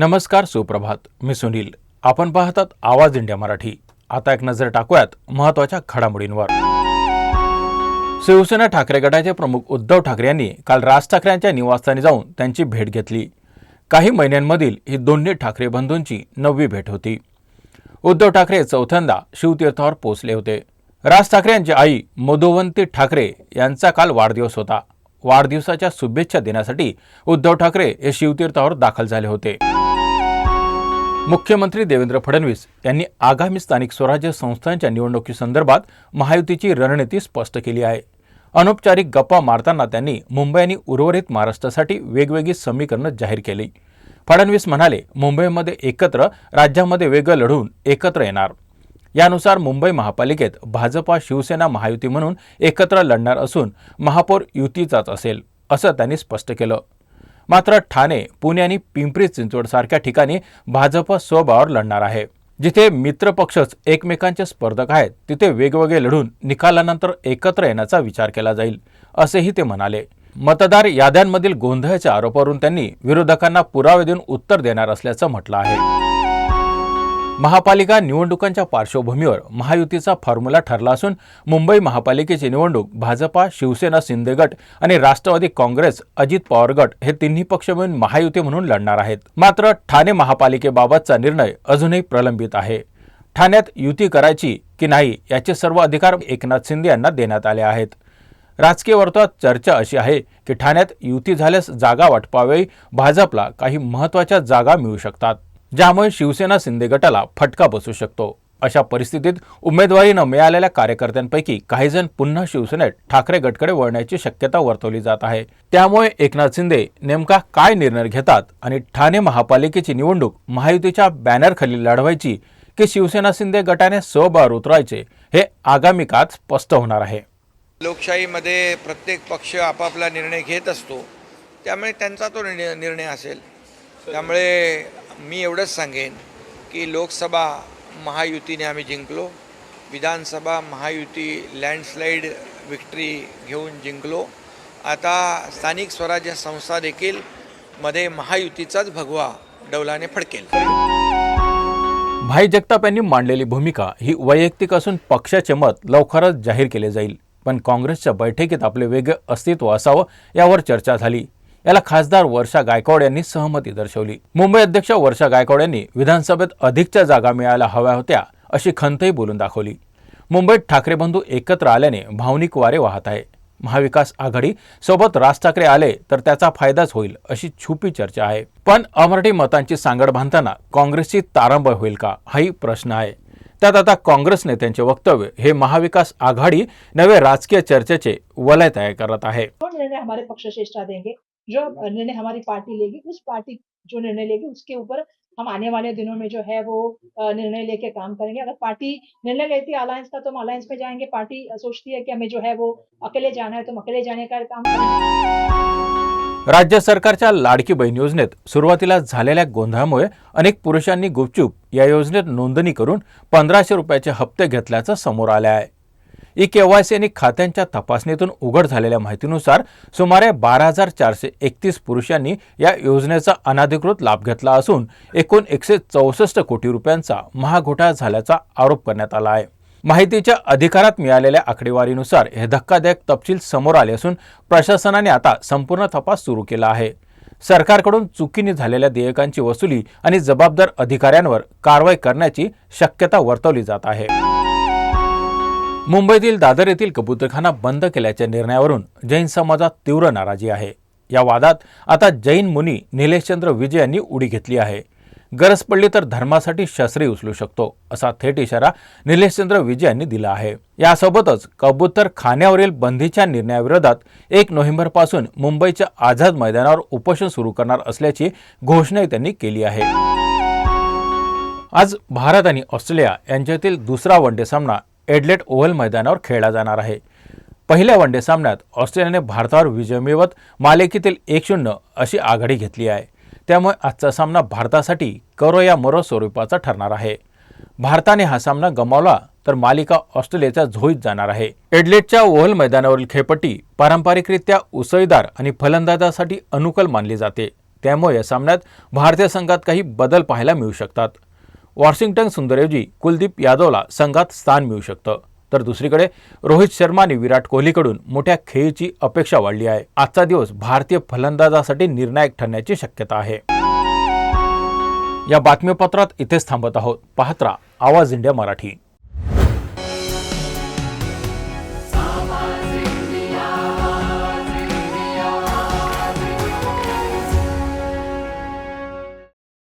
नमस्कार सुप्रभात मी सुनील. आपण पाहतात आवाज इंडिया मराठी. आता एक नजर टाकूयात महत्त्वाच्या घडामोडींवर. शिवसेना ठाकरे गटाचे प्रमुख उद्धव ठाकरे यांनी काल राज ठाकरे यांच्या निवासस्थानी जाऊन त्यांची भेट घेतली. काही महिन्यांमधील ही दोन्ही ठाकरे बंधूंची नववी भेट होती. उद्धव ठाकरे चौथ्यांदा शिवतीर्थावर पोहोचले होते. राज ठाकरे यांची आई मधुवंती ठाकरे यांचा काल वाढदिवस होता. वाढदिवसाच्या शुभेच्छा देण्यासाठी उद्धव ठाकरे हे शिवतीर्थावर दाखल झाले होते. मुख्यमंत्री देवेंद्र फडणवीस यांनी आगामी स्थानिक स्वराज्य संस्थांच्या निवडणुकीसंदर्भात महायुतीची रणनीती स्पष्ट केली आहे. अनौपचारिक गप्पा मारताना त्यांनी मुंबई आणि उर्वरित महाराष्ट्रासाठी वेगवेगळी समीकरणं जाहीर केली. फडणवीस म्हणाले मुंबईमध्ये एकत्र राज्यामध्ये वेगळं लढून एकत्र येणार. यानुसार मुंबई महापालिकेत भाजपा शिवसेना महायुती म्हणून एकत्र लढणार असून महापौर युतीचाच असेल असं त्यांनी स्पष्ट केलं. मात्र ठाणे पुणे आणि पिंपरी चिंचवडसारख्या ठिकाणी भाजप स्वबळावर लढणार आहे. जिथे मित्रपक्षच एकमेकांचे स्पर्धक आहेत तिथे वेगवेगळे लढून निकालानंतर एकत्र येण्याचा विचार केला जाईल असेही ते म्हणाले. मतदार याद्यांमधील गोंधळाच्या आरोपावरून त्यांनी विरोधकांना पुरावे देऊन उत्तर देणार असल्याचं म्हटलं आहे. महापालिका निवडणुकांच्या पार्श्वभूमीवर महायुतीचा फॉर्म्युला ठरला असून मुंबई महापालिकेची निवडणूक भाजपा शिवसेना शिंदे गट आणि राष्ट्रवादी काँग्रेस अजित पवार गट हे तिन्ही पक्ष मिळून महायुती म्हणून लढणार आहेत. मात्र ठाणे महापालिकेबाबतचा निर्णय अजूनही प्रलंबित आहे. ठाण्यात युती करायची की नाही याचे सर्व अधिकार एकनाथ शिंदे यांना देण्यात आले आहेत. राजकीय वर्तुळात चर्चा अशी आहे की ठाण्यात युती झाल्यास जागा वाटपावेळी भाजपला काही महत्त्वाच्या जागा मिळू शकतात. ज्यामुळे शिवसेना शिंदे गटाला फटका बसू शकतो. अशा परिस्थितीत उमेदवारी न मिळालेल्या कार्यकर्त्यांपैकी काही जण पुन्हा शिवसेनेत ठाकरे गटकडे वळण्याची शक्यता वर्तवली जात आहे. त्यामुळे एकनाथ शिंदे नेमका काय निर्णय घेतात आणि ठाणे महापालिकेची निवडणूक महायुतीच्या बॅनरखाली लढवायची की शिवसेना शिंदे गटाने सहबार उतरायचे हे आगामी काळात स्पष्ट होणार आहे. लोकशाहीमध्ये प्रत्येक पक्ष आपापला निर्णय घेत असतो. त्यामुळे त्यांचा तो निर्णय निर्णय असेल. त्यामुळे मी एवढंच सांगेन की लोकसभा महायुतीने आम्ही जिंकलो. विधानसभा महायुती लँडस्लाईड विक्ट्री घेऊन जिंकलो. आता स्थानिक स्वराज्य संस्था देखील मध्ये महायुतीचाच भगवा डौलाने फडकेल. भाई जगताप यांनी मांडलेली भूमिका ही वैयक्तिक असून पक्षाचे मत लवकरच जाहीर केले जाईल. पण काँग्रेसच्या बैठकीत आपले वेगळे अस्तित्व असावं यावर चर्चा झाली. याला खासदार वर्षा गायकवाड यांनी सहमती दर्शवली. मुंबई अध्यक्ष वर्षा गायकवाड यांनी विधानसभेत अधिकच्या जागा मिळायला हव्या होत्या अशी खंतही बोलून दाखवली. मुंबईत ठाकरे बंधू एकत्र आल्याने भावनिक वारे वाहत आहे. महाविकास आघाडी सोबत राज ठाकरे आले तर त्याचा फायदाच होईल अशी छुपी चर्चा आहे. पण अमराठी मतांची सांगड बांधताना काँग्रेसची तारंबळ होईल का? हाही प्रश्न आहे. त्यात आता काँग्रेस नेत्यांचे वक्तव्य हे महाविकास आघाडी नवे राजकीय चर्चेचे वलय तयार करत आहे. हमारे पक्ष देंगे। जो निर्णय हमारी पार्टी लेगी उस पार्टी जो निर्णय लेगी उसके ऊपर हम आने वाले दिनों में जो है वो निर्णय लेके काम करेंगे। अगर पार्टी निर्णय लेती है अलायंस का तो हम अलायंस में जाएंगे। पार्टी सोचती है कि हमें जो है वो अकेले जाना है तो हम अकेले जाने का काम करेंगे। राज्य सरकारच्या लाडकी बहीण योजनेत सुरुवातीला झालेल्या गोंधळामुळे अनेक पुरुषांनी गुपचूप या योजनेत नोंदणी करून पंधराशे रुपयाचे हप्ते घेतल्याचं समोर आले आहे. ई केवायसी आणि खात्यांच्या तपासणीतून उघड झालेल्या माहितीनुसार सुमारे बारा हजार चारशे एकतीस पुरुषांनी या योजनेचा अनाधिकृत लाभ घेतला असून एकूण एकशे चौसष्ट कोटी रुपयांचा महाघोटाळा झाल्याचा आरोप करण्यात आला आहे. माहितीच्या अधिकारात मिळालेल्या आकडेवारीनुसार हे धक्कादायक तपशील समोर आले असून प्रशासनाने आता संपूर्ण तपास सुरू केला आहे. सरकारकडून चुकीने झालेल्या देयकांची वसुली आणि जबाबदार अधिकाऱ्यांवर कारवाई करण्याची शक्यता वर्तवली जात आहे. मुंबईतील दादर येथील कबूतरखाना बंद केल्याच्या निर्णयावरून जैन समाजात तीव्र नाराजी आहे. या वादात आता जैन मुनी निलेशचंद्र विजय यांनी उडी घेतली आहे. गरज पडली तर धर्मासाठी शस्त्रे उचलू शकतो असा थेट इशारा निलेशचंद्र विजय यांनी दिला आहे. यासोबतच कबूतर खाण्यावरील बंदीच्या निर्णयाविरोधात एक नोव्हेंबरपासून मुंबईच्या आझाद मैदानावर उपोषण सुरू करणार असल्याची घोषणाही त्यांनी केली आहे. आज भारत आणि ऑस्ट्रेलिया यांच्यातील दुसरा वनडे सामना एडलेट ओव्हल मैदानावर खेळला जाणार आहे. पहिल्या वनडे सामन्यात ऑस्ट्रेलियाने भारतावर विजय मिळवत मालिकेतील एक शून्य अशी आघाडी घेतली आहे. त्यामुळे आजचा सामना भारतासाठी करो या मरो स्वरूपाचा ठरणार आहे. भारताने हा सामना गमावला तर मालिका ऑस्ट्रेलियाच्या झोईत जाणार आहे. एडलेटच्या ओव्हल मैदानावरील खेळपट्टी पारंपरिकरित्या उसळीदार आणि फलंदाजासाठी अनुकूल मानली जाते. त्यामुळे या सामन्यात भारतीय संघात काही बदल पाहायला मिळू शकतात. वॉशिंग्टन सुंदरऐवजी कुलदीप यादवला संघात स्थान मिळू शकतं. तर दुसरीकडे रोहित शर्मा आणि विराट कोहलीकडून मोठ्या खेळीची अपेक्षा वाढली आहे. आजचा दिवस भारतीय फलंदाजासाठी निर्णायक ठरण्याची शक्यता आहे. या बातमीपत्रात इथेच थांबत आहोत. पाहत्रा आवाज इंडिया मराठी.